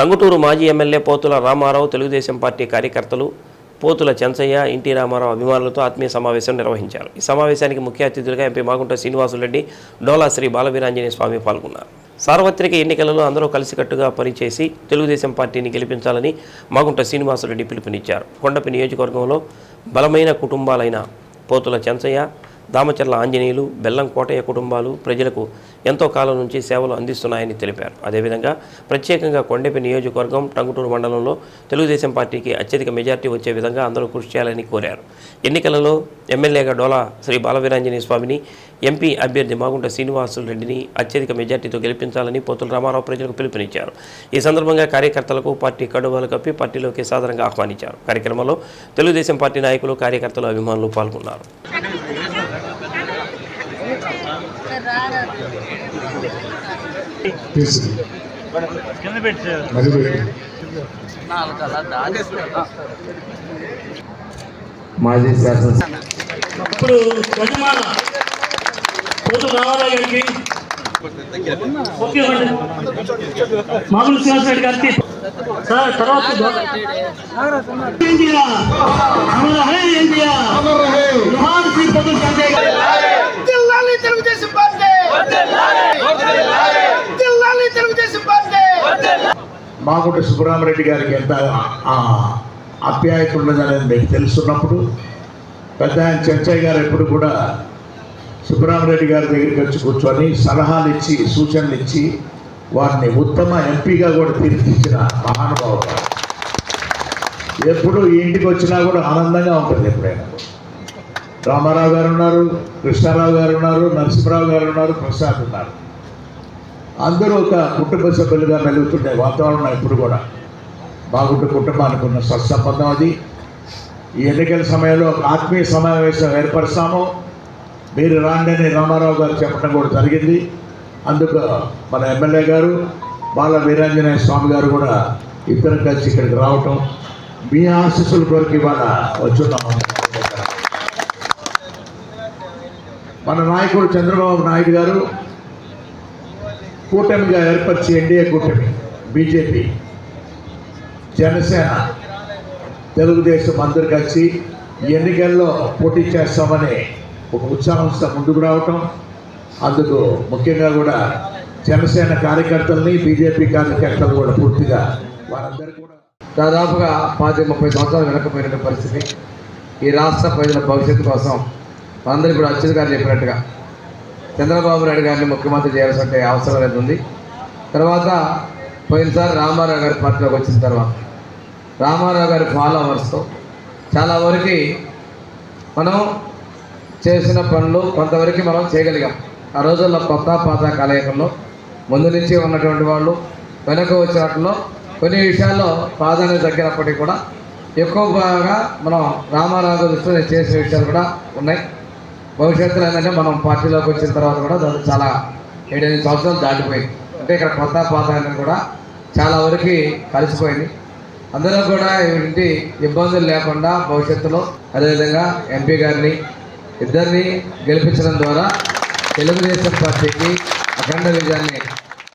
టంగుటూరు మాజీ MLA Pothula Ramarao Telugu Desam party కార్యకర్తలు Pothula Chenchaiah NT Ramarao అభిమానులతో ఆత్మీయ సమావేశం నిర్వహించారు. ఈ సమావేశానికి ముఖ్య అతిథులుగా ఎంపీ మాగుంట శ్రీనివాసులరెడ్డి డోలా శ్రీ బాలవీరాంజనేయ స్వామి పాల్గొన్నారు. సార్వత్రిక ఎన్నికలలో అందరూ కలిసికట్టుగా పనిచేసి తెలుగుదేశం పార్టీని గెలిపించాలని మాగుంట శ్రీనివాసులరెడ్డి పిలుపునిచ్చారు. కొండపి నియోజకవర్గంలో బలమైన కుటుంబాలైన పోతుల చెంచయ్య దామచర్ల ఆంజనేయులు బెల్లం కోటయ్య కుటుంబాలు ప్రజలకు ఎంతో కాలం నుంచి సేవలు అందిస్తున్నాయని తెలిపారు. అదేవిధంగా ప్రత్యేకంగా కొండపి నియోజకవర్గం టంగుటూరు మండలంలో తెలుగుదేశం పార్టీకి అత్యధిక మెజార్టీ వచ్చే విధంగా అందరూ కృషి చేయాలని కోరారు. ఎన్నికలలో ఎమ్మెల్యేగా డోలా శ్రీ బాలవీరాంజనేయ స్వామిని ఎంపీ అభ్యర్థి మాగుంట శ్రీనివాసులు రెడ్డిని అత్యధిక మెజార్టీతో గెలిపించాలని పోతుల రామారావు ప్రజలకు పిలుపునిచ్చారు. ఈ సందర్భంగా కార్యకర్తలకు పార్టీ కడువాలు కప్పి పార్టీలోకి సాధారణంగా ఆహ్వానించారు. కార్యక్రమంలో తెలుగుదేశం పార్టీ నాయకులు కార్యకర్తలు అభిమానులు పాల్గొన్నారు. మాజీ శాసన ఇప్పుడు గజమాల పోతు గారికి మామూలు శ్రీనివాసరెడ్డి గారికి సార్ తర్వాత ఇండియా ఇండియా శ్రీ పొద్దు సంజయ్ గారు జిల్లాలి తెలుగుదేశం పార్టీ జిల్లాలి తెలుగుదేశం పార్టీ మాగుంట సుబ్రహ్మరెడ్డి గారికి ఎంత ఆప్యాయత ఉన్నదనేది మీకు తెలుసున్నప్పుడు పెద్ద ఆయన చెంచయ్య గారు ఎప్పుడు కూడా సుబ్రహ్మరెడ్డి గారి దగ్గరికి వచ్చి కూర్చొని సలహాలు ఇచ్చి సూచనలు ఇచ్చి వారిని ఉత్తమ ఎంపీగా కూడా తీర్చిచ్చిన మహానుభావుడు. ఎప్పుడు ఇంటికి వచ్చినా కూడా ఆనందంగా ఉంటుంది ఎప్పుడైనా. రామారావు గారు ఉన్నారు కృష్ణారావు గారు ఉన్నారు నరసింహరావు గారు ఉన్నారు ప్రసాద్ ఉన్నారు. అందరూ ఒక కుటుంబ సభ్యులుగా మెలుగుతుండే వాతావరణం ఇప్పుడు కూడా. బాగుంటే కుటుంబానికి ఉన్న సత్సంబంధం అది. ఈ ఎన్నికల సమయంలో ఒక ఆత్మీయ సమావేశం ఏర్పరుస్తాము. మీరు రాండి అని రామారావు గారు చెప్పడం కూడా జరిగింది. అందుకు మన ఎమ్మెల్యే గారు బాల వీరాంజనేయ స్వామి గారు కూడా ఇద్దరు కలిసి ఇక్కడికి రావటం మీ ఆశీస్సుల కొరకు ఇవాళ వచ్చున్నాము మన నాయకుడు చంద్రబాబు నాయుడు గారు కూటమిగా ఏర్పరిచి ఎన్డీఏ కూటమి బీజేపీ జనసేన తెలుగుదేశం అందరు కలిసి ఈ ఎన్నికల్లో పోటీ చేస్తామని ఒక ఉత్సాహంతో ముందుకు రావటం. అందుకు ముఖ్యంగా కూడా జనసేన కార్యకర్తల్ని బీజేపీ కార్యకర్తలు కూడా పూర్తిగా వారందరూ కూడా దాదాపుగా పాతి ముప్పై సంవత్సరాలు వెనకపోయిన పరిస్థితి. ఈ రాష్ట్ర ప్రజల భవిష్యత్తు కోసం అందరూ కూడా అచ్యుత్ గారు చెప్పినట్టుగా చంద్రబాబు నాయుడు గారిని ముఖ్యమంత్రి చేయాల్సిన అవసరం అనేది ఉంది. తర్వాత పోయినసారి రామారావు గారి పార్టీలోకి వచ్చిన తర్వాత రామారావు గారి ఫాలోవర్స్తో చాలా వరకు మనం చేసిన పనులు కొంతవరకు మనం చేయగలిగాం. ఆ రోజుల్లో కొత్త పాత కలయికల్లో ముందు నుంచి ఉన్నటువంటి వాళ్ళు వెనక వచ్చినట్లో వాటిలో కొన్ని విషయాల్లో ప్రాధాన్యత తగ్గినప్పటికీ కూడా ఎక్కువ బాగా మనం రామారావు దృష్టిలో చేసిన విషయాలు కూడా ఉన్నాయి. భవిష్యత్తులో ఏంటంటే మనం పార్టీలోకి వచ్చిన తర్వాత కూడా దాన్ని చాలా ఏడెనిమిది సంవత్సరాలు దాటిపోయింది. అంటే ఇక్కడ కొత్త పాత అనేది కూడా చాలా వరకు కలిసిపోయింది. అందరూ కూడా ఏంటి ఇబ్బందులు లేకుండా భవిష్యత్తులో అదేవిధంగా ఎంపీ గారిని ఇద్దరిని గెలిపించడం ద్వారా తెలుగుదేశం పార్టీకి అఖండ విజయాన్ని